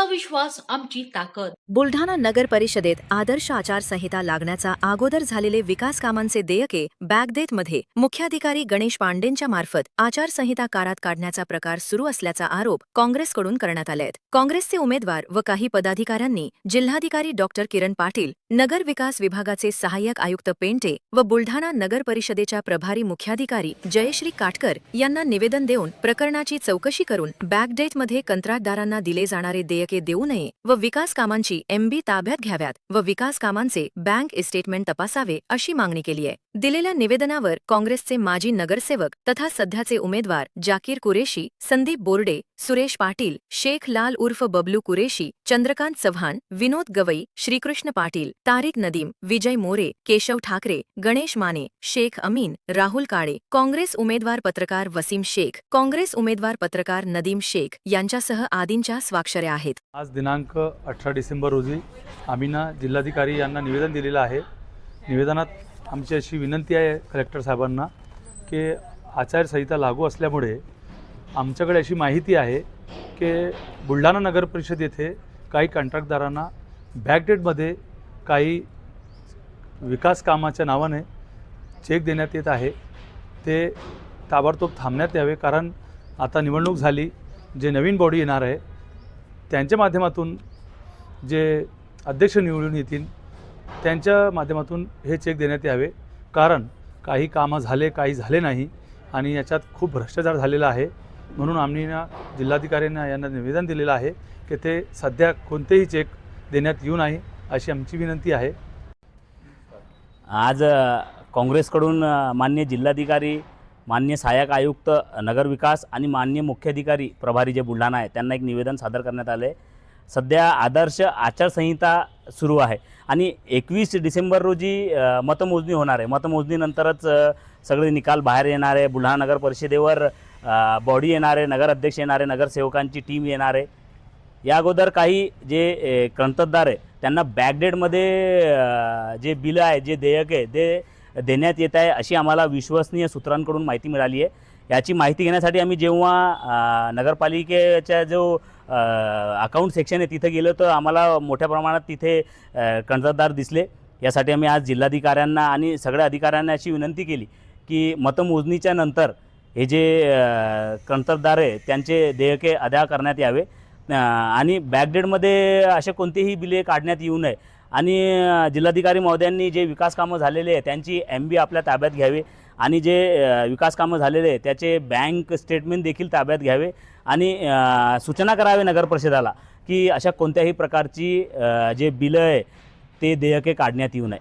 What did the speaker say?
विश्वास आमची ताकद. बुलढाणा नगर परिषदेत आदर्श आचारसंहिता लागण्याचा अगोदर झालेले विकास कामांचे देयके बॅगदेतमध्ये मुख्याधिकारी गणेश पांडेंच्या मार्फत आचारसंहिता कारात काढण्याचा प्रकार सुरू असल्याचा आरोप काँग्रेसकडून करण्यात आलेत. काँग्रेसचे उमेदवार व काही पदाधिकाऱ्यांनी जिल्हाधिकारी डॉक्टर किरण पाटील नगर विकास विभागाचे सहाय्यक आयुक्त पेंटे व बुलढाणा नगर परिषदेच्या प्रभारी मुख्याधिकारी जयश्री काटकर यांना निवेदन देऊन प्रकरणाची चौकशी करून बॅगडेटमध्ये कंत्राटदारांना दिले जाणारे देय देऊ नये व विकास कामांची एमबी ताब्यात घ्याव्यात व विकास कामांचे बँक स्टेटमेंट तपासावे अशी मागणी केली आहे दिलेल्या निवेदनावर काँग्रेसचे माजी नगरसेवक तथा सध्याचे उमेदवार जाकीर कुरेशी संदीप बोर्डे सुरेश पाटील शेख लाल उर्फ बबलू कुरेशी चंद्रकांत चव्हाण विनोद गवई श्रीकृष्ण पाटील तारिक नदीम विजय मोरे केशव ठाकरे गणेश माने शेख अमीन राहुल काळे काँग्रेस उमेदवार पत्रकार वसीम शेख काँग्रेस उमेदवार पत्रकार नदीम शेख यांच्यासह आदींच्या स्वाक्षऱ्या आहेत. आज दिनांक अठरा डिसेंबर रोजी आम्ही ना जिल्हाधिकारी यांना निवेदन दिलेलं आहे. निवेदनात आमची अशी विनंती आहे कलेक्टर साहेबांना की आचारसंहिता लागू असल्यामुळे आमच्याकडे अशी माहिती आहे की बुलढाणा नगर परिषद येथे काही कॉन्ट्रॅक्टदारांना बॅकडेटमध्ये काही विकास कामाच्या नावाने चेक देण्यात येत आहे. ते ताबडतोब थांबण्यात यावे कारण आता निवडणूक झाली. जे नवीन बॉडी येणार आहे त्यांच्या माध्यमातून जे अध्यक्ष निवडून येतील त्यांच्या माध्यमातून हे चेक देण्यात यावे. कारण काही कामं झाले काही झाले नाही आणि याच्यात खूप भ्रष्टाचार झालेला आहे. म्हणून आम्ही ना जिल्हाधिकाऱ्यांना यांना निवेदन दिलेलं आहे की ते सध्या कोणतेही चेक देण्यात येऊ नाही अशी आमची विनंती आहे. आज काँग्रेसकडून मान्य जिल्हाधिकारी मान्य सहाय्यक आयुक्त नगरविकास आणि मान्य मुख्याधिकारी प्रभारी जे बुलढाणा आहे त्यांना एक निवेदन सादर करण्यात आलं आहे सध्या आदर्श आचारसंहिता सुरू आहे आणि एकवीस डिसेंबर रोजी मतमोजणी होणार आहे. मतमोजणीनंतरच सगळे निकाल बाहेर येणार आहे. बुलढाणा नगर परिषदेवर बॉडी येणार आहे नगर अध्यक्ष येणार आहे नगरसेवकांची टीम येणार आहे. या अगोदर काही जे ए, आहे त्यांना बॅकडेटमध्ये जे बिलं आहे जे देयक आहे ते देण्यात येत आहे अशी आम्हाला विश्वसनीय सूत्रांकडून माहिती मिळाली आहे. याची माहिती घेण्यासाठी आम्ही जेव्हा नगरपालिकेच्या जो अकाउंट सेक्शन आहे तिथे गेलो तर आम्हाला मोठ्या प्रमाणात तिथे अ, दिसले. यासाठी आम्ही आज जिल्हाधिकाऱ्यांना आणि सगळ्या अधिकाऱ्यांना अशी विनंती केली की मतमोजणीच्या नंतर हे जे कंत्रदार आहे त्यांचे देयके अदा करण्यात यावे. आणि बॅकडेडमध्ये असे कोणतेही बिले काढण्यात येऊ नये. आणि जिल्हाधिकारी महोदयांनी जे विकास कामं झालेले आहे त्यांची एम बी आपल्या ताब्यात घ्यावे. आणि जे विकास कामं झालेले आहे त्याचे बँक स्टेटमेंट देखील ताब्यात घ्यावे. आणि सूचना करावे नगर परिषदाला की अशा कोणत्याही प्रकारची जे बिलं आहे ते देयके काढण्यात येऊ नये.